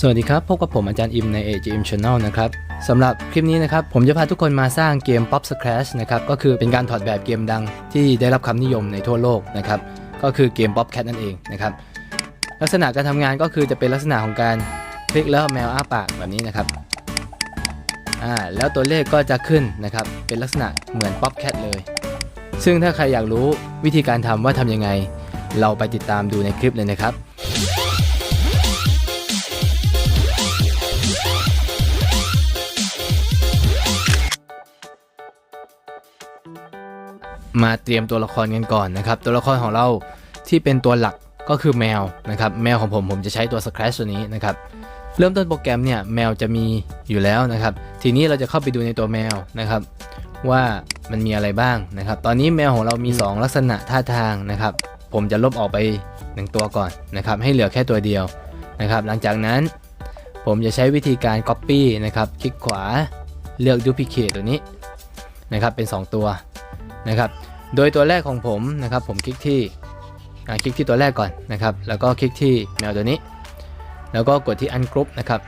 สวัสดีครับ พบกับผมอาจารย์อิมใน AGM Channel นะครับสำหรับคลิปนี้นะครับ ผมจะพาทุกคนมาสร้างเกม Pop Scratch นะครับ ก็คือเป็นการถอดแบบเกมดังที่ได้รับคำนิยมในทั่วโลกนะครับ ก็คือเกม Pop Cat นั่นเองนะครับ ลักษณะการทำงานก็คือจะเป็นลักษณะของการคลิกแล้วแมวอ้าปากแบบนี้นะครับอ่าแล้วตัวเลขก็จะขึ้นนะครับ เป็นลักษณะเหมือน Pop Cat เลย ซึ่งถ้าใครอยากรู้วิธีการทำว่าทำยังไง เราไปติดตามดูในคลิปเลยนะครับ มาเตรียมตัวละครกันก่อนนะครับ ตัวละครของเราที่เป็นตัวหลักก็คือแมวนะครับ แมวของผมผมจะใช้ตัว Scratch ตัวนี้นะครับ เริ่มต้นโปรแกรมเนี่ยแมวจะมีอยู่แล้วนะครับ ทีนี้เราจะเข้าไปดูในตัวแมวนะครับ ว่ามันมีอะไรบ้างนะครับ ตอนนี้แมวของเรามี 2 ลักษณะท่าทางนะครับ ผมจะลบออกไป 1 ตัวก่อนนะครับ ให้เหลือแค่ตัวเดียวนะครับ หลังจากนั้นผมจะใช้วิธีการ Copy นะครับ คลิกขวาเลือก Duplicate ตัวนี้นะครับ เป็น 2 ตัวนะครับ โดยตัวแรกของผมนะครับผมคลิกที่คลิกที่ตัวแรกก่อนนะครับแล้วก็คลิกที่แมวตัวนี้ แล้วก็กดที่ Ungroup นะครับ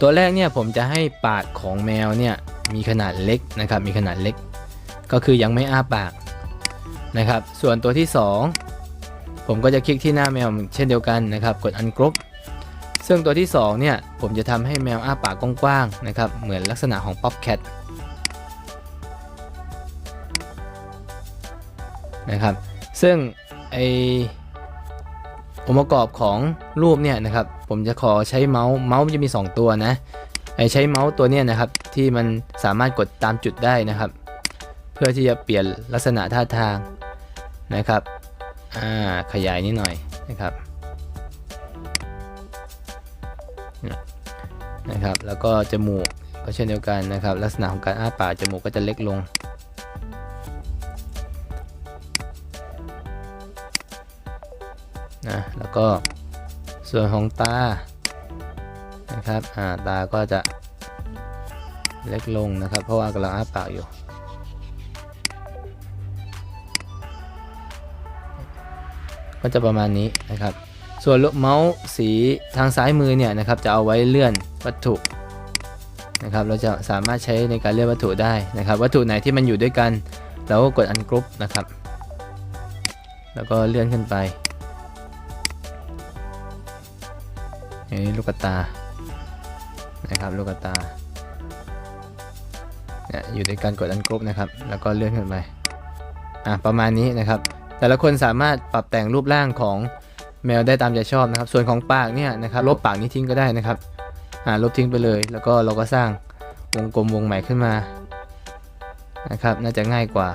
ตัวแรกเนี่ยผมจะให้ปากของแมวเนี่ยมีขนาดเล็กนะครับมีขนาดเล็ก ก็คือยังไม่อ้าปากนะครับส่วนตัวที่ 2 ผมก็จะคลิกที่หน้าแมวเช่นเดียวกันนะครับกด Ungroup ซึ่งตัวที่2เนี่ยผมจะทำให้แมวอ้าปากกว้างๆนะครับเหมือนลักษณะของ Pop นะครับ ซึ่งไอองค์ประกอบของรูปเนี่ยนะครับ ผมจะขอใช้เมาส์เมาส์มันจะมี 2 ตัวนะไอใช้เมาส์ตัวเนี้ยนะครับที่มันสามารถกดตามจุดได้นะครับ เพื่อที่จะเปลี่ยนลักษณะท่าทางนะครับอ่าขยายนิดหน่อยนะครับนะครับ แล้วก็จมูกก็เช่นเดียวกันนะครับ ลักษณะของการอ้าปากจมูกก็จะเล็กลง นะแล้วก็ส่วนของตานะครับอ่าตาก็จะเล็กลงนะครับ เพราะว่ากำลังอ้าปากอยู่ก็จะประมาณนี้นะครับ ส่วนลูกเมาส์สีทางซ้ายมือเนี่ยนะครับจะเอาไว้เลื่อนวัตถุนะครับ เราจะสามารถใช้ในการเลื่อนวัตถุได้นะครับ วัตถุไหนที่มันอยู่ด้วยกัน เราก็กดอันกรุ๊ปนะครับ แล้วก็เลื่อนขึ้นไป อันนี้ลูกตา นะครับ ลูกตา เนี่ยอยู่ในการกดอันกรุ๊ปนะครับ แล้วก็เลื่อนขึ้นไป อะประมาณนี้นะครับ แต่ละคนสามารถปรับแต่งรูปร่างของแมวได้ตามใจชอบนะครับ ส่วนของปากเนี่ยนะครับ ลบปากนี้ทิ้งก็ได้นะครับ อ่าลบทิ้งไปเลย แล้วก็เราก็สร้างวงกลมวงใหม่ขึ้นมา นะครับ น่าจะง่ายกว่า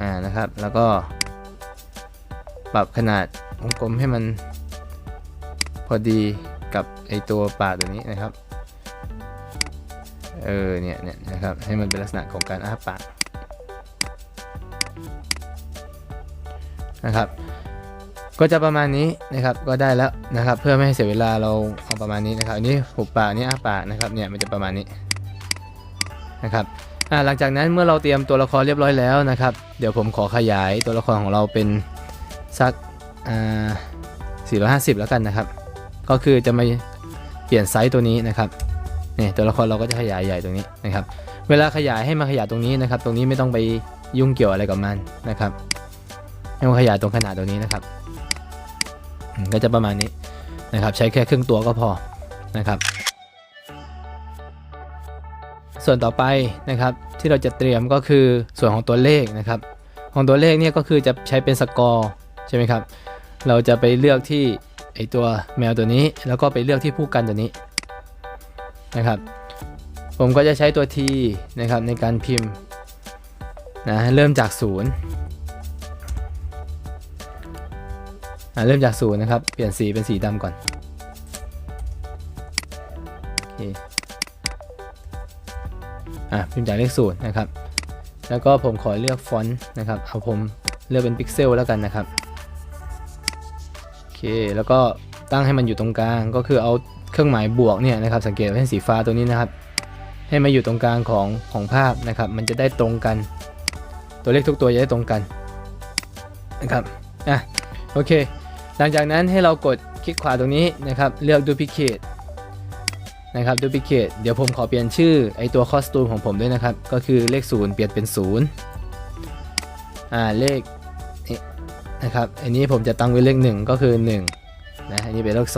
อ่า นะครับ แล้วก็ปรับขนาดวงกลมให้มัน พอดีกับไอตัวปากตัวนี้นะครับ เออเนี่ยเนี่ยนะครับ ให้มันเป็นลักษณะของการอ้าปากนะครับ ก็จะประมาณนี้นะครับ ก็ได้แล้วนะครับ เพื่อไม่ให้เสียเวลาเราเอาประมาณนี้นะครับ อันนี้หุบปากนี่อ้าปากนะครับ เนี่ยมันจะประมาณนี้นะครับอ่าหลังจากนั้นเมื่อเราเตรียมตัวละครเรียบร้อยแล้วนะครับ เดี๋ยวผมขอขยายตัวละครของเราเป็นสักอ่า450 แล้วกันนะครับ ก็คือจะมาเปลี่ยนไซส์ตัวนี้นะครับนี่ตัวละครเราก็จะขยายใหญ่ตรงนี้นะครับ เวลาขยายให้มาขยายตรงนี้นะครับ ตรงนี้ไม่ต้องไปยุ่งเกี่ยวอะไรกับมันนะครับให้มาขยายตรงขนาดตรงนี้นะครับ ก็จะประมาณนี้นะครับ ใช้แค่ครึ่งตัวก็พอนะครับ ส่วนต่อไปนะครับที่เราจะเตรียมก็คือส่วนของตัวเลขนะครับ ของตัวเลขเนี่ยก็คือจะใช้เป็นสกอร์ใช่ไหมครับ เราจะไปเลือกที่ ไอตัวแมวตัวนี้ แล้วก็ไปเลือกที่ผู้กันตัวนี้นะครับ ผมก็จะใช้ตัว T นะครับในการพิมพ์นะเริ่มจากศูนย์อะเริ่มจากศูนย์นะครับ เปลี่ยนสีเป็นสีดำก่อนโอเคอะพิมพ์จากเลขศูนย์นะครับ แล้วก็ผมขอเลือกฟอนต์นะครับ เอาผมเลือกเป็นพิกเซลแล้วกันนะครับ เค แล้วก็ตั้งให้มันอยู่ตรงกลาง ก็คือเอาเครื่องหมายบวกเนี่ยนะครับ สังเกตเป็นสีฟ้าตัวนี้นะครับ ให้มาอยู่ตรงกลางของของภาพนะครับ มันจะได้ตรงกัน ตัวเลขทุกตัวจะได้ตรงกันนะครับ อะ โอเค หลังจากนั้นให้เรากดคลิกขวาตรงนี้นะครับ เลือก duplicate นะครับ duplicate เดี๋ยวผมขอเปลี่ยนชื่อไอตัวคอสตูมของผมด้วยนะครับ ก็คือเลข 0 เปลี่ยนเป็น 0 อ่า เลข นะครับอันนี้ผมจะตั้งไว้เลข1ก็คือ1นะอันนี้เป็นเลข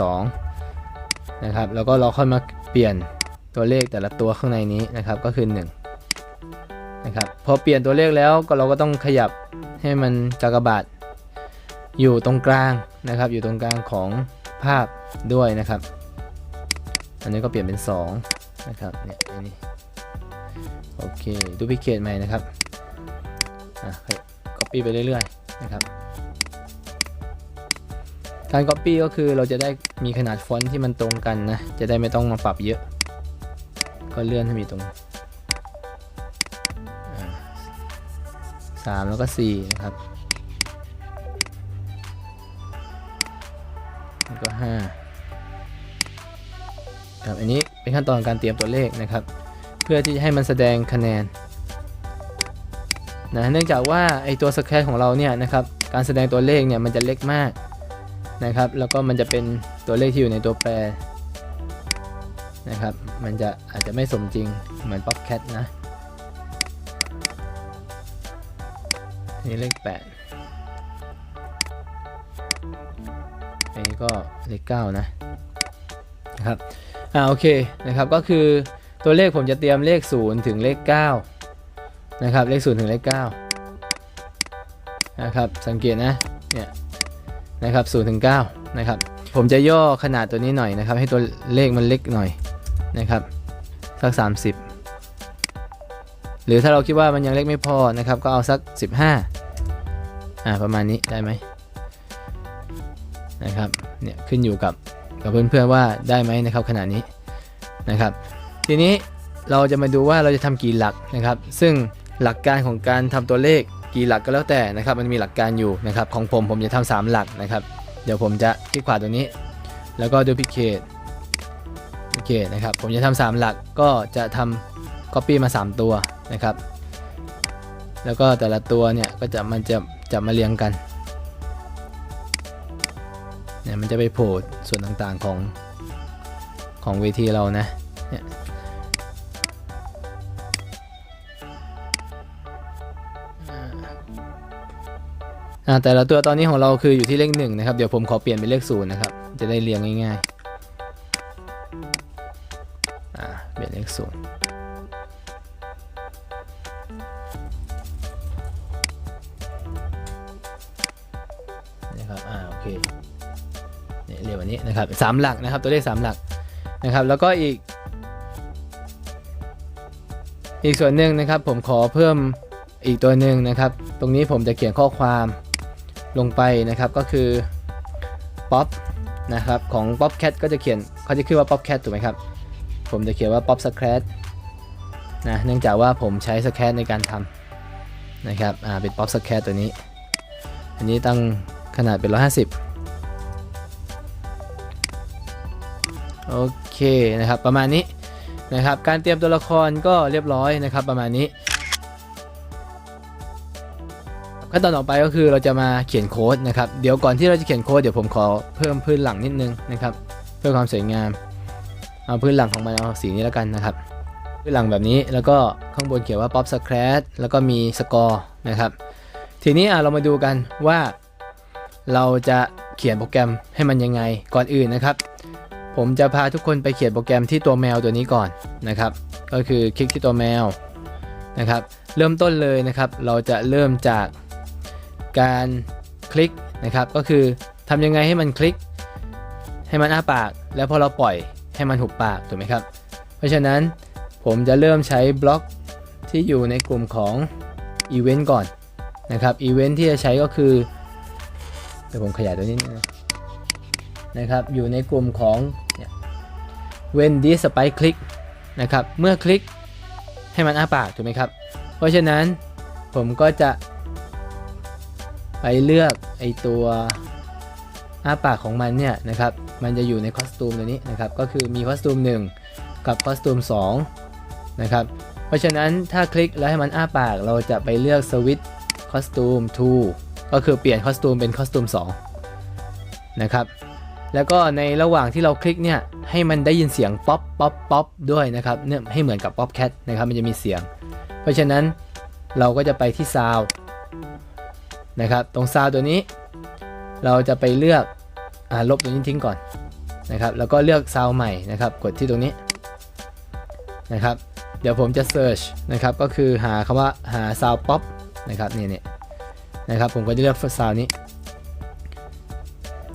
2นะครับแล้วก็เราค่อยมาเปลี่ยนตัวเลขแต่ละตัวข้างในนี้นะครับก็คือ1นะครับพอเปลี่ยนตัวเลขแล้วก็เราก็ต้องขยับให้มันกากบาทอยู่ตรงกลางนะครับ อยู่ตรงกลางของภาพด้วยนะครับ อันนี้ก็เปลี่ยนเป็น2นะครับเนี่ยอันนี้โอเคดูพิเคทใหม่นะครับอะ copy ไปเรื่อยๆนะครับ การ copy ก็คือเราจะได้มีขนาดฟอนต์ที่มันตรงกันนะ จะได้ไม่ต้องมาปรับเยอะ ก็เลื่อนให้มีตรงสามแล้วก็สี่นะครับแล้วก็ห้าครับอันนี้เป็นขั้นตอนการเตรียมตัวเลขนะครับ เพื่อที่จะให้มันแสดงคะแนนนะเนื่องจากว่าไอตัวสแครของเราเนี่ยนะครับการแสดงตัวเลขเนี่ยมันจะเล็กมาก นะครับ แล้วก็มันจะเป็นตัวเลขที่อยู่ในตัวแปรนะครับ มันจะอาจจะไม่สมจริงเหมือน PopCat นะนนี่เลข 8 อันนี้ก็เลข 9 นะนะครับ อ่าโอเคนะครับ ก็คือตัวเลขผมจะเตรียมเลข 0 ถึงเลข 9 นะครับ เลข 0 ถึงเลข 9 นะครับ สังเกตนะ เนี่ย นะครับ0ถึง9นะครับ ผมจะย่อขนาดตัวนี้หน่อยนะครับ ให้ตัวเลขมันเล็กหน่อยนะครับสัก 30 หรือถ้าเราคิดว่ามันยังเล็กไม่พอนะครับ ก็เอาสัก 15อ่าประมาณนี้ได้ไหมนะครับเนี่ยขึ้นอยู่กับกับเพื่อนๆว่าได้ไหมนะครับขนาดนี้นะครับ ทีนี้เราจะมาดูว่าเราจะทำกี่หลักนะครับ ซึ่งหลักการของการทำตัวเลข กี่หลักก็แล้วแต่นะครับ มันมีหลักการอยู่นะครับ ของผมผมจะทำสามหลักนะครับ เดี๋ยวผมจะคลิกขวาตรงนี้ แล้วก็ดูพิเคทโอเคนะครับ ผมจะทำสามหลักก็จะทำ copy มา 3 ตัวนะครับ แล้วก็แต่ละตัวเนี่ยก็จะมันจะจะมาเรียงกันเนี่ยมันจะไปโผล่ส่วนต่างๆของของเวทีเรานะเนี่ย อ่าแต่ละตัวตอนนี้ของเราคืออยู่ที่เลขหนึ่งนะครับ เดี๋ยวผมขอเปลี่ยนเป็นเลขศูนย์นะครับ จะได้เรียงง่ายๆ อ่าเปลี่ยนเลขศูนย์นะครับอ่าโอเคเนี่ยเรียกวันนี้นะครับสามหลักนะครับ ตัวเลขสามหลักนะครับ แล้วก็อีก อีกส่วนหนึ่งนะครับ ผมขอเพิ่มอีกตัวหนึ่งนะครับ ตรงนี้ผมจะเขียนข้อความ ลงไปนะครับก็คือ pop นะครับของ pop cat ก็จะเขียนเขาจะขึ้นว่า pop cat ถูกไหมครับ ผมจะเขียนว่า pop scratch นะเนื่องจากว่าผมใช้ scratch ในการทำนะครับอ่าเป็น pop scratch ตัวนี้ อันนี้ตั้งขนาดเป็น 150 โอเคนะครับประมาณนี้นะครับการเตรียมตัวละครก็เรียบร้อยนะครับประมาณนี้ ขั้นตอนต่อไปก็คือเราจะมาเขียนโค้ดนะครับ เดี๋ยวก่อนที่เราจะเขียนโค้ดเดี๋ยวผมขอเพิ่มพื้นหลังนิดนึงนะครับ เพื่อความสวยงาม เอาพื้นหลังของมันเอาสีนี้แล้วกันนะครับ พื้นหลังแบบนี้แล้วก็ข้างบนเขียนว่า pop scratch แล้วก็มีสกอร์นะครับ ทีนี้เรามาดูกันว่าเราจะเขียนโปรแกรมให้มันยังไง ก่อนอื่นนะครับ ผมจะพาทุกคนไปเขียนโปรแกรมที่ตัวแมวตัวนี้ก่อนนะครับ ก็คือคลิกที่ตัวแมวนะครับ เริ่มต้นเลยนะครับ เราจะเริ่มจาก การคลิกนะครับ ก็คือทำยังไงให้มันคลิก ให้มันอ้าปาก แล้วพอเราปล่อยให้มันหุบปากถูกไหมครับ เพราะฉะนั้นผมจะเริ่มใช้บล็อกที่อยู่ในกลุ่มของอีเวนต์ก่อนนะครับอีเวนต์ที่จะใช้ก็คือเดี๋ยวผมขยายตัวนี้นิดนึงนะครับ อยู่ในกลุ่มของเนี่ย when this spike click นะครับ เมื่อคลิกให้มันอ้าปากถูกไหมครับ เพราะฉะนั้นผมก็จะ ไปเลือกไอตัวอ้าปากของมันเนี่ยนะครับ มันจะอยู่ในคอสตูมตัวนี้นะครับ ก็คือมีคอสตูม1 กับคอสตูม2นะครับ เพราะฉะนั้นถ้าคลิกแล้วให้มันอ้าปากเราจะไปเลือกสวิตคอสตูม2ก็คือเปลี่ยนคอสตูมเป็นคอสตูม2นะครับ แล้วก็ในระหว่างที่เราคลิกเนี่ยให้มันได้ยินเสียงป๊อปป๊อปป๊อปด้วยนะครับเนี่ยให้เหมือนกับป๊อปแคทนะครับมันจะมีเสียง เพราะฉะนั้นเราก็จะไปที่ซาว นะครับ ตรงซาวตัวนี้ เราจะไปเลือกอลบตัวนี้ทิ้งก่อนนะครับ แล้วก็เลือกซาวใหม่นะครับ กดที่ตรงนี้นะครับ เดี๋ยวผมจะ search นะครับ ก็คือหาคำว่าหาซาวป๊อปนะครับนี่เนี่ยนะครับผมก็จะเลือกซาวนี้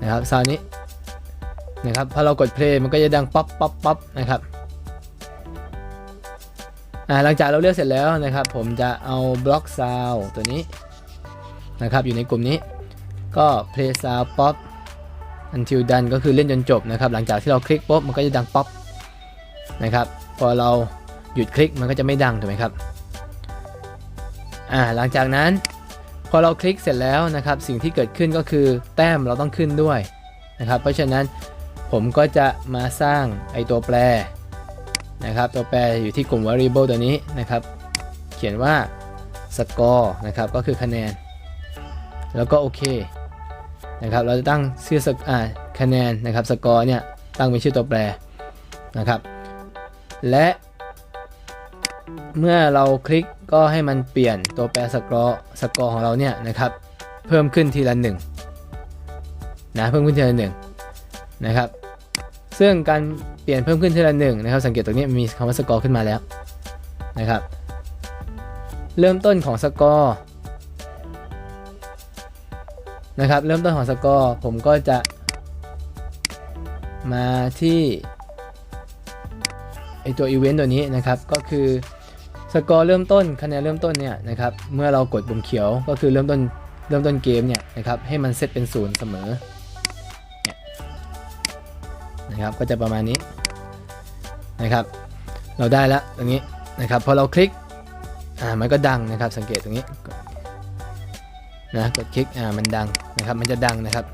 นะครับซาวนี้นะครับพอเรากด play มันก็จะดังป๊อปป๊อปป๊อปนะครับอ่าหลังจากเราเลือกเสร็จแล้วนะครับ ผมจะเอาบล็อกซาวตัวนี้ นะครับอยู่ในกลุ่มนี้ก็ play sound pop until done ก็คือเล่นจนจบนะครับ หลังจากที่เราคลิกปุ๊บมันก็จะดังป๊อปนะครับพอเราหยุดคลิกมันก็จะไม่ดังถูกไหมครับอ่าหลังจากนั้นพอเราคลิกเสร็จแล้วนะครับ สิ่งที่เกิดขึ้นก็คือแต้มเราต้องขึ้นด้วยนะครับ เพราะฉะนั้นผมก็จะมาสร้างไอตัวแปรนะครับ ตัวแปรอยู่ที่กลุ่ม variable ตัวนี้นะครับ เขียนว่า score นะครับก็คือคะแนน แล้วก็โอเคนะครับเราจะตั้งชื่อสกอ่าคะแนนนะครับสกอร์เนี่ยตั้งเป็นชื่อตัวแปรนะครับ และเมื่อเราคลิกก็ให้มันเปลี่ยนตัวแปรสกอร์สกอร์ของเราเนี่ยนะครับเพิ่มขึ้นทีละหนึ่งนะเพิ่มขึ้นทีละหนึ่งนะครับ ซึ่งการเปลี่ยนเพิ่มขึ้นทีละหนึ่งนะครับ สังเกตตรงนี้มีคำว่าสกอร์ขึ้นมาแล้วนะครับ เริ่มต้นของสกอร์ นะครับ เริ่มต้นของสกอร์ผมก็จะ มาที่ไอตัวอีเวนต์ตัวนี้นะครับ ก็คือสกอร์เริ่มต้นคะแนนเริ่มต้นเนี่ยนะครับ เมื่อเรากดปุ่มเขียวก็คือเริ่มต้นเริ่มต้นเกมเนี่ยนะครับให้มันเซตเป็นศูนย์เสมอเนี่ยนะครับก็จะประมาณนี้นะครับ เราได้แล้วตรงนี้นะครับพอเราคลิกอ่ามันก็ดังนะครับสังเกตตรงนี้ นะกดคลิกอ่ามันดังนะครับมันจะดังนะครับ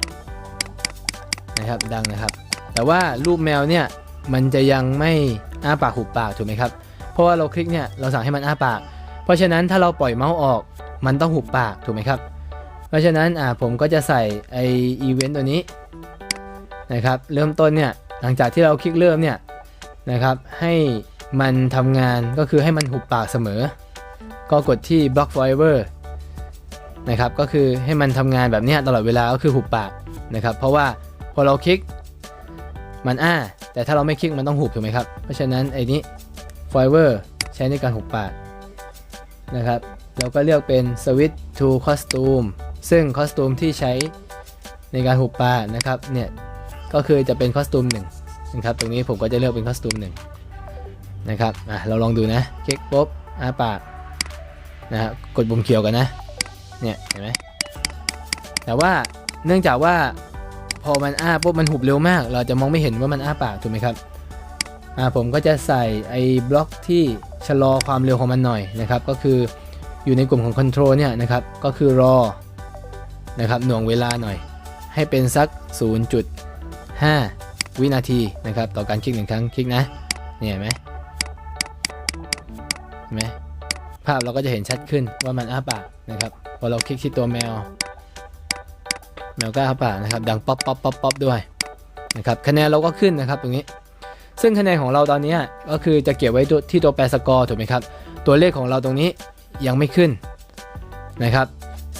นะครับดังนะครับ แต่ว่ารูปแมวเนี่ยมันจะยังไม่อ้าปากหุบปากถูกไหมครับเพราะว่าเราคลิกเนี่ยเราสั่งให้มันอ้าปาก เพราะฉะนั้นถ้าเราปล่อยเมาส์ออกมันต้องหุบปากถูกไหมครับ เพราะฉะนั้นอ่าผมก็จะใส่ไออีเวนต์ตัวนี้นะครับเริ่มต้นเนี่ยหลังจากที่เราคลิกเริ่มเนี่ยนะครับให้มันทำงานก็คือให้มันหุบปากเสมอ ก็กดที่ block forever นะครับก็คือให้มันทำงานแบบนี้ตลอดเวลาก็คือหุบปากนะครับ เพราะว่าพอเราคลิกมันอ้า แต่ถ้าเราไม่คลิกมันต้องหุบถูกไหมครับ เพราะฉะนั้นไอ้นี้ fiber ใช้ในการหุบปากนะครับเราก็เลือกเป็น switch to costume ซึ่ง costume ที่ใช้ในการหุบปากนะครับเนี่ยก็คือจะเป็น costume 1นะครับตรงนี้ผมก็จะเลือกเป็น costume 1นะครับอะเราลองดูนะคลิกปุ๊บอ้าปากนะครับกดปุ่มเขียวกันนะ เนี่ยเห็นไหมแต่ว่าเนื่องจากว่าพอมันอ้าปุ๊บมันหุบเร็วมาก เราจะมองไม่เห็นว่ามันอ้าปากถูกไหมครับอ่าผมก็จะใส่ไอ้บล็อกที่ชะลอความเร็วของมันหน่อยนะครับ ก็คืออยู่ในกลุ่มของ Control เนี่ยนะครับก็คือรอนะครับหน่วงเวลาหน่อย ให้เป็นสัก 0.5 วินาทีนะครับต่อการคลิกหนึ่งครั้งคลิกนะเนี่ยเห็นไหมเห็นไหมภาพเราก็จะเห็นชัดขึ้นว่ามันอ้าปากนะครับ พอเราคลิกที่ตัวแมว แมวก็อ้าปานะครับ ดังป๊อปป๊อปป๊อปป๊อปด้วยนะครับคะแนนเราก็ขึ้นนะครับตรงนี้ ซึ่งคะแนนของเราตอนนี้ก็คือจะเก็บไว้ที่ตัวแปรสกอร์ถูกไหมครับ ตัวเลขของเราตรงนี้ยังไม่ขึ้นนะครับ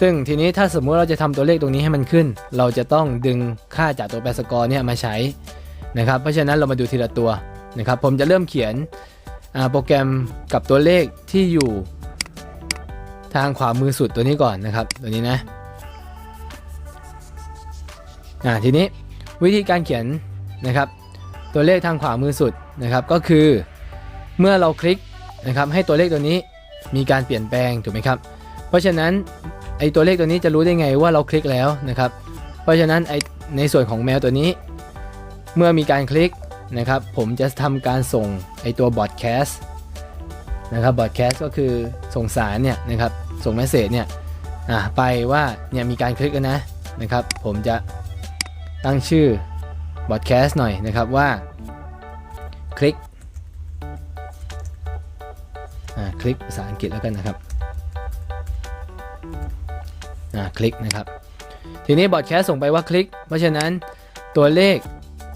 ซึ่งทีนี้ถ้าสมมุติเราจะทำตัวเลขตรงนี้ให้มันขึ้น เราจะต้องดึงค่าจากตัวแปรสกอร์เนี่ยมาใช้นะครับ เพราะฉะนั้นเรามาดูทีละตัวนะครับ ผมจะเริ่มเขียนโปรแกรมกับตัวเลขที่อยู่ ทางขวามือสุดตัวนี้ก่อนนะครับ ตัวนี้นะอ่าทีนี้วิธีการเขียนนะครับ ตัวเลขทางขวามือสุดนะครับ ก็คือเมื่อเราคลิกนะครับ ให้ตัวเลขตัวนี้มีการเปลี่ยนแปลงถูกไหมครับ เพราะฉะนั้นไอตัวเลขตัวนี้จะรู้ได้ไงว่าเราคลิกแล้วนะครับ เพราะฉะนั้นไอในส่วนของแมวตัวนี้ เมื่อมีการคลิกนะครับ ผมจะทำการส่งไอตัวบอดแคสต์ นะครับบอดแคสต์ก็คือส่งสารเนี่ยนะครับส่งเมสเซจเนี่ยไปว่าเนี่ยมีการคลิกกันนะนะครับ ผมจะตั้งชื่อบอดแคสต์หน่อยนะครับว่าคลิกคลิกภาษาอังกฤษแล้วกันนะครับคลิกนะครับ ทีนี้บอดแคสส่งไปว่าคลิก เพราะฉะนั้นตัวเลข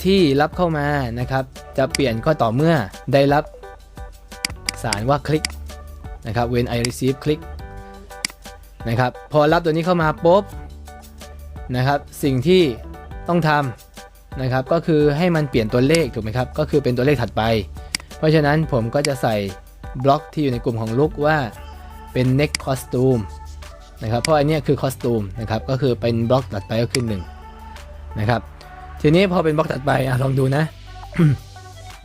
ที่รับเข้ามานะครับ จะเปลี่ยนก็ต่อเมื่อได้รับ สารว่าคลิกนะครับ when I receive click นะครับ พอรับตัวนี้เข้ามาปุ๊บนะครับ สิ่งที่ต้องทำนะครับ ก็คือให้มันเปลี่ยนตัวเลขถูกไหมครับ ก็คือเป็นตัวเลขถัดไป เพราะฉะนั้นผมก็จะใส่บล็อกที่อยู่ในกลุ่มของลูกว่าเป็น next costume นะครับ เพราะอันเนี้ยคือ costume นะครับ ก็คือเป็นบล็อกถัดไปก็คือหนึ่งนะครับ ทีนี้พอเป็นบล็อกถัดไปอลองดูนะ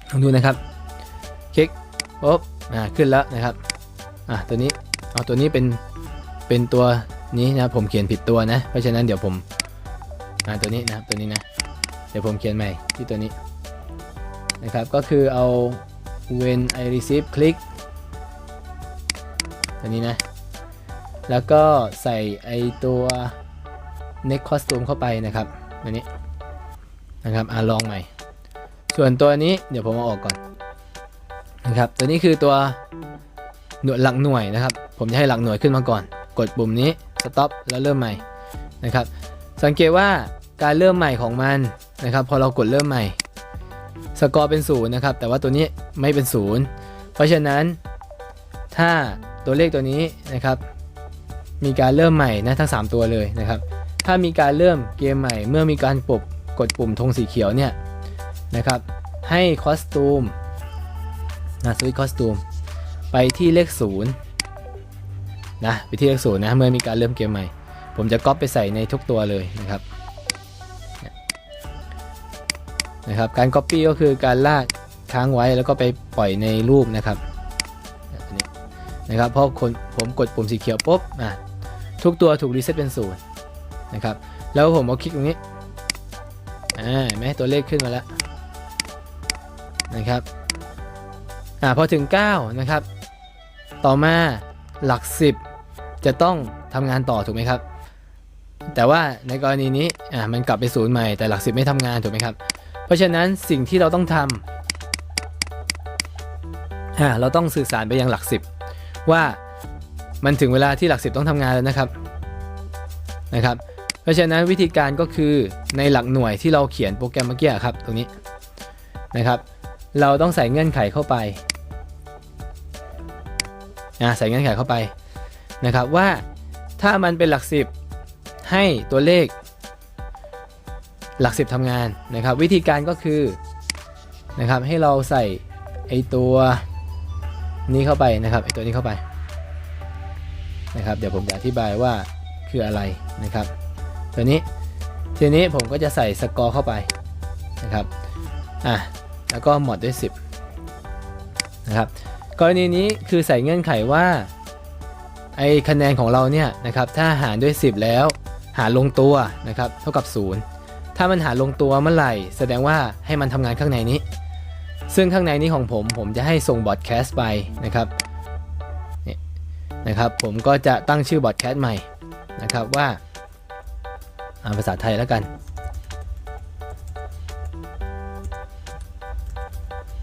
ลองดูนะครับ คลิกปุ๊บ อ่าขึ้นแล้วนะครับอะตัวนี้เอาตัวนี้เป็นเป็นตัวนี้นะผมเขียนผิดตัวนะ เพราะฉะนั้นเดี๋ยวผมอ่าตัวนี้นะครับตัวนี้นะเดี๋ยวผมเขียนใหม่ที่ตัวนี้นะครับก็คือเอา when I receive click ตัวนี้นะ แล้วก็ใส่ไอตัว next costume เข้าไปนะครับตัวนี้นะครับอ่าลองใหม่ ส่วนตัวนี้เดี๋ยวผมเอาออกก่อน นะครับ ตัวนี้คือตัวหน่วยหลักหน่วยนะครับ ผมจะให้หลักหน่วยขึ้นมาก่อน กดปุ่มนี้ stop แล้วเริ่มใหม่นะครับ สังเกตว่าการเริ่มใหม่ของมันนะครับ พอเรากดเริ่มใหม่ สกอร์เป็นศูนย์นะครับ แต่ว่าตัวนี้ไม่เป็นศูนย์เพราะฉะนั้น ถ้าตัวเลขตัวนี้นะครับ มีการเริ่มใหม่นะทั้ง 3 ตัวเลยนะครับ ถ้ามีการเริ่มเกมใหม่ เมื่อมีการปรับกดปุ่มธงสีเขียวเนี่ยนะครับ ให้คอสตูม นะสวิตคอสตูมไปที่เลข0นะไปที่เลขศูนย์นะเมื่อมีการเริ่มเกมใหม่ ผมจะก๊อปไปใส่ในทุกตัวเลยนะครับนะครับการ Copy ก็คือการลากค้างไว้แล้วก็ไปปล่อยในรูปนะครับนนะครับพราะคนผมกดปุ่มสีเขียวปุ๊บอะทุกตัวถูกรีเซ็ตเป็นศูนย์นะครับแล้วผมเอาคลิกตรงนี้อ่าแม้ตัวเลขขึ้นมาแล้วนะครับ อ่าพอถึง 9 นะครับ ต่อมาหลัก 10 จะต้องทำงานต่อถูกไหมครับ แต่ว่าในกรณีนี้อ่ามันกลับไปศูนย์ใหม่แต่หลัก 10 ไม่ทำงานถูกไหมครับ เพราะฉะนั้นสิ่งที่เราต้องทำอ่าเราต้องสื่อสารไปยังหลัก 10 ว่ามันถึงเวลาที่หลัก 10 ต้องทำงานแล้วนะครับนะครับ เพราะฉะนั้นวิธีการก็คือในหลักหน่วยที่เราเขียนโปรแกรมเมื่อกี้ครับตรงนี้นะครับ เราต้องใส่เงื่อนไขเข้าไป่าใส่เงื่อนไขเข้าไปนะครับว่าถ้ามันเป็นหลัก 10 ให้ตัวเลขหลัก 10ทำงานนะครับ วิธีการก็คือนะครับให้เราใส่ไอตัวนี้เข้าไปนะครับไอตัวนี้เข้าไปนะครับ เดี๋ยวผมจะอธิบายว่าคืออะไรนะครับ ตัวนี้ทีนี้ผมก็จะใส่สกอร์เข้าไปนะครับอะแล้วก็หมดด้วย 10นะครับ กรณีนี้คือใส่เงื่อนไขว่าไอคะแนนของเราเนี่ยนะครับถ้าหารด้วย 10 แล้ว หารลงตัวนะครับเท่ากับ 0 ถ้ามันหารลงตัวเมื่อไหร่ แสดงว่าให้มันทำงานข้างในนี้ ซึ่งข้างในนี้ของผมผมจะให้ส่งบอดแคสต์ไปนะครับนี่นะครับผมก็จะตั้งชื่อบอดแคสต์ใหม่นะครับว่าอ่านภาษาไทยแล้วกัน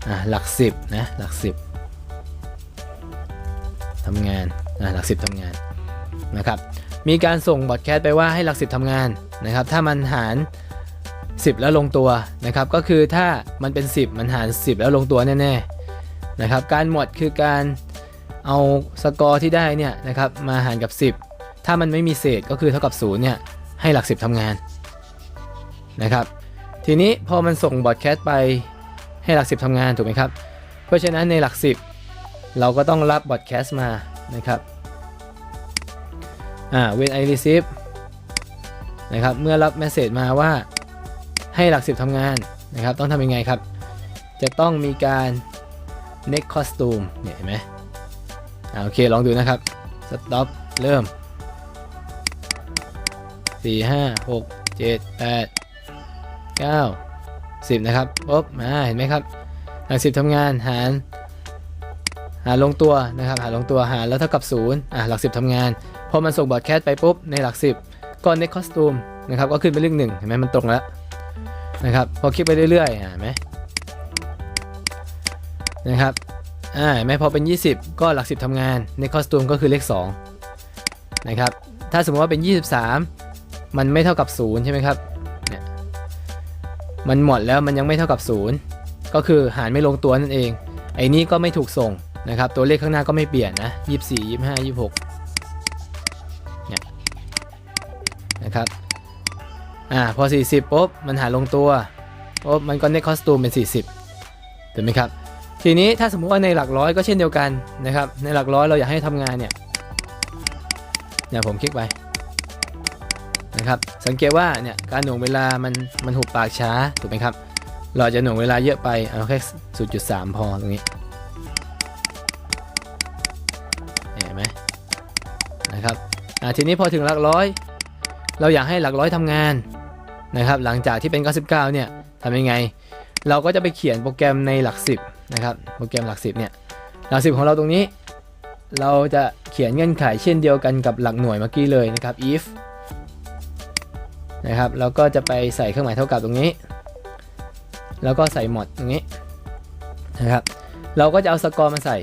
อ่าหลัก 10นะหลัก 10 ทำงานอ่าหลัก10ทำงานนะครับมีการส่งบอดแคสต์ไปว่าให้หลัก10ทำงานนะครับถ้ามันหาร 10 แล้วลงตัวนะครับก็คือถ้ามันเป็น 10 มันหาร 10 แล้วลงตัวแน่ๆนะครับการหมดคือการเอาสกอร์ที่ได้เนี่ยนะครับมาหารกับ 10 ถ้ามันไม่มีเศษก็คือเท่ากับ0เนี่ยให้หลัก 10ทำงานนะครับทีนี้พอมันส่งบอดแคสต์ไปให้หลัก 10ทำงานถูกไหมครับเพราะฉะนั้นในหลัก 10 เราก็ต้องรับบอดแคสต์มานะครับอ่า when I receive นะครับเมื่อรับเมสเซจมาว่าให้หลัก10ทำงานนะครับ ต้องทำยังไงครับ จะต้องมีการ next costume เนี่ยเห็นไหมอ่าโอเค ลองดูนะครับ stop เริ่ม 4 5 6 7 8 9 10 นะครับปุ๊บมาเห็นไหมครับ หลัก10ทำงานหาร หาลงตัวนะครับหาลงตัวหารแล้วเท่ากับ0อะหลัก 10ทำงาน พอมันส่งบอร์ดแคสต์ไปปุ๊บในหลัก 10ก็ next costume นะครับก็ขึ้นไปเลขหนึ่งเห็นไหมมันตรงแล้วนะครับพอคลิกไปเรื่อยๆอะเห็นไหมนะครับอ่าเห็นไหมพอเป็น 20 ก็หลัก 10ทำงาน next costume ก็คือเลข2นะครับถ้าสมมติว่าเป็น 23 มันไม่เท่ากับ0ใช่ไหมครับเนี่ยมันหมดแล้วมันยังไม่เท่ากับศูนย์ก็คือหารไม่ลงตัวนั่นเอง ไอ้นี้ก็ไม่ถูกส่ง นะครับตัวเลขข้างหน้าก็ไม่เปลี่ยนนะยี่สี่ยี่ห้ายี่หกเนี่ยนะครับอ่าพอ 40ปุ๊บมันหาลงตัวปุ๊บมันก็เน็ตคอสตูมเป็น 40ถูกไหมครับทีนี้ถ้าสมมุติว่าในหลักร้อยก็เช่นเดียวกันนะครับในหลักร้อยเราอยากให้ทำงานเนี่ยเนี่ยผมคลิกไปนะครับสังเกตว่าเนี่ยการหน่วงเวลามันมันหุบปากช้าถูกไหมครับเราจจะหน่วงเวลาเยอะไปเอาแค่0.3 พอตรงนี้ อ่าทีนี้พอถึงหลักร้อย เราอยากให้หลักร้อยทำงานนะครับหลังจากที่เป็น 99 เนี่ยทำยังไง เราก็จะไปเขียนโปรแกรมในหลัก 10นะครับโปรแกรมหลัก 10เนี่ยหลัก 10 ของเราตรงนี้ เราจะเขียนเงื่อนไขเช่นเดียวกันกับหลักหน่วยเมื่อกี้เลยนะครับ if นะครับแล้วก็จะไปใส่เครื่องหมายเท่ากับตรงนี้ แล้วก็ใส่ mod ตรงนี้นะครับเราก็จะเอาสกอร์มาใส่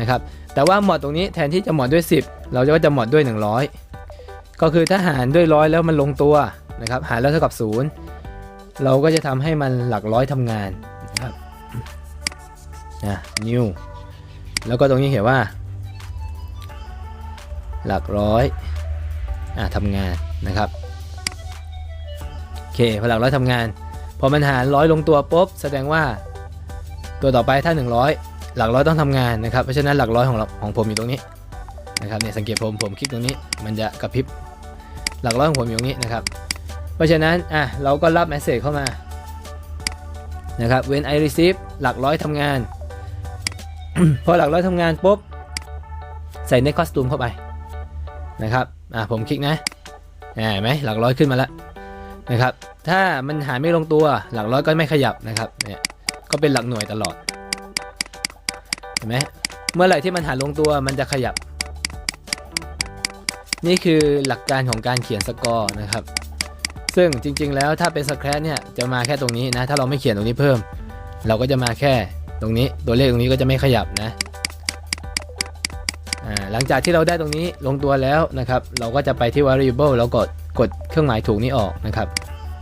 นะครับแต่ว่า mod ตรงนี้แทนที่จะ mod ด้วย 10 เราก็จะ mod ด้วย 100 ก็คือถ้าหารด้วยร้อยแล้วมันลงตัวนะครับ หารแล้วเท่ากับ 0 เราก็จะทำให้มันหลักร้อยทำงานนะครับนะ new แล้วก็ตรงนี้เขียนว่า หลักร้อยอะทำงานนะครับโอเคพอหลักร้อยทำงาน พอมันหารร้อยลงตัวปุ๊บแสดงว่าตัวต่อไปถ้า 100 หลักร้อยต้องทำงานนะครับ เพราะฉะนั้นหลักร้อยของเราของผมอยู่ตรงนี้ นะครับเนี่ยสังเกตผมผมคลิกตรงนี้มันจะกระพริบหลักร้อยของผมอยู่ตรงนี้นะครับ เพราะฉะนั้นอะเราก็รับ message เข้ามานะครับ when I receive หลักร้อยทำงาน พอหลักร้อยทำงานปุ๊บใส่ในคอสตูมเข้าไปนะครับอะผมคลิกนะอ่าเห็นไหมหลักร้อยขึ้นมาแล้วนะครับ ถ้ามันหารไม่ลงตัวหลักร้อยก็ไม่ขยับนะครับเนี่ยก็เป็นหลักหน่วยตลอดเห็นไหมเมื่อไหร่ที่มันหาลงตัวมันจะขยับ นี่คือหลักการของการเขียนสกอร์นะครับ ซึ่งจริง ๆ แล้วถ้าเป็นสแครชเนี่ยจะมาแค่ตรงนี้นะ ถ้าเราไม่เขียนตรงนี้เพิ่ม เราก็จะมาแค่ตรงนี้ตัวเลขตรงนี้ก็จะไม่ขยับนะอ่าหลังจากที่เราได้ตรงนี้ลงตัวแล้วนะครับ เราก็จะไปที่ variable แล้วกดกดเครื่องหมายถูกนี้ออกนะครับ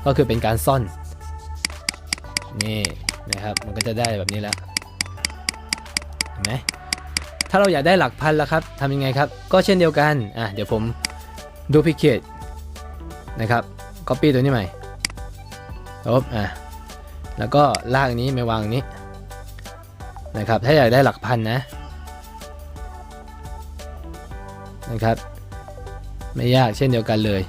ก็คือเป็นการซ่อน นี่นะครับ มันก็จะได้แบบนี้แล้วเห็นไหม ถ้าเราอยากได้หลักพันแล้วครับทำยังไงครับ ก็เช่นเดียวกัน อะ เดี๋ยวผม duplicate นะครับ copy ตัวนี้ใหม่ลบอะ แล้วก็ลากนี้ไปวางนี้ นะครับ ถ้าอยากได้หลักพันนะ นะครับ ไม่ยากเช่นเดียวกันเลย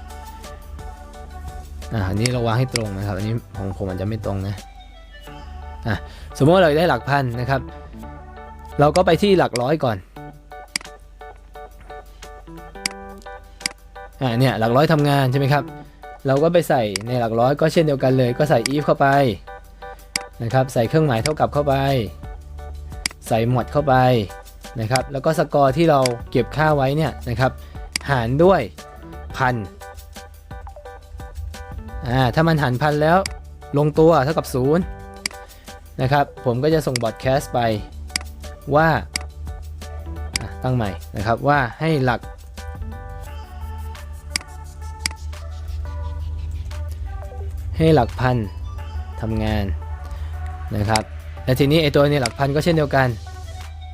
อ่าอันนี้เราวางให้ตรงนะครับ อันนี้ของผมอาจจะไม่ตรงนะ อะ สมมติว่าเราได้หลักพันนะครับ เราก็ไปที่หลักร้อยก่อนอ่าเนี่ยหลักร้อยทำงานใช่ไหมครับ เราก็ไปใส่ในหลักร้อยก็เช่นเดียวกันเลย ก็ใส่ if เข้าไปนะครับใส่เครื่องหมายเท่ากับเข้าไป ใส่หมวดเข้าไปนะครับ แล้วก็สกอร์ที่เราเก็บค่าไว้เนี่ยนะครับ หารด้วยพันอ่าถ้ามันหารพันแล้วลงตัวเท่ากับ 0 นะครับ ผมก็จะส่งบอดแคสต์ไป ว่าตั้งใหม่นะครับว่าให้หลัก ให้หลักพันทำงานนะครับและทีนี้ไอตัวนี้หลักพันก็เช่นเดียวกัน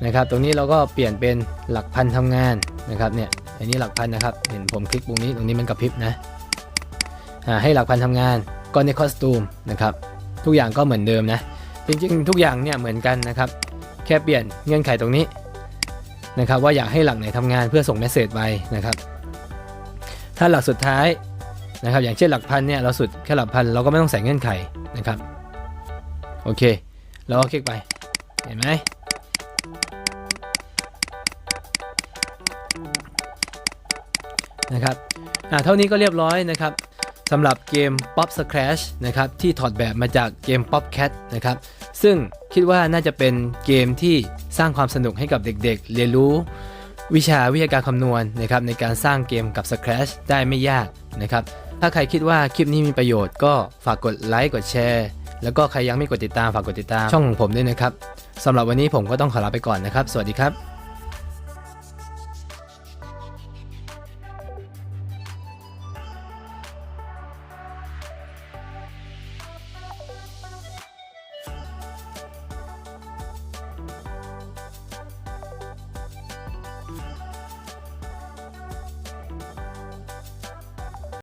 นะครับ ตรงนี้เราก็เปลี่ยนเป็นหลักพันทำงานนะครับเนี่ยอันนี้หลักพันนะครับ เห็นผมคลิกตรงนี้ตรงนี้มันกระพริบนะให้หลักพันทำงานก็ในคอสตูมนะครับ ทุกอย่างก็เหมือนเดิมนะ จริงๆ ทุกอย่างเนี่ยเหมือนกันนะครับ ค่เปลี่ยนเงื่อนไขตรงนี้นะครับว่าอยากให้หลักไหนทำงานเพื่อส่งเมสเซจไปนะครับ ถ้าหลักสุดท้ายนะครับอย่างเช่นหลักพันเนี่ยเราสุดแค่หลักพันเราก็ไม่ต้องใส่เงื่อนไขนะครับโอเคเราก็คลิกไปเห็นไหมนะครับอ่าเท่านี้ก็เรียบร้อยนะครับสำหรับเกม Pop Scratch นะครับที่ถอดแบบมาจากเกม Pop Cat นะครับซึ่ง คิดว่าน่าจะเป็นเกมที่สร้างความสนุกให้กับเด็กๆ เรียนรู้ วิชาวิทยาการคำนวณนะครับในการสร้างเกมกับ Scratch ได้ไม่ยากนะครับถ้าใครคิดว่าคลิปนี้มีประโยชน์ก็ฝากกดไลค์กดแชร์ แล้วก็ใครยังไม่กดติดตามฝากกดติดตามช่องของผมด้วยนะครับสำหรับวันนี้ผมก็ต้องขอลาไปก่อนนะครับ สวัสดีครับ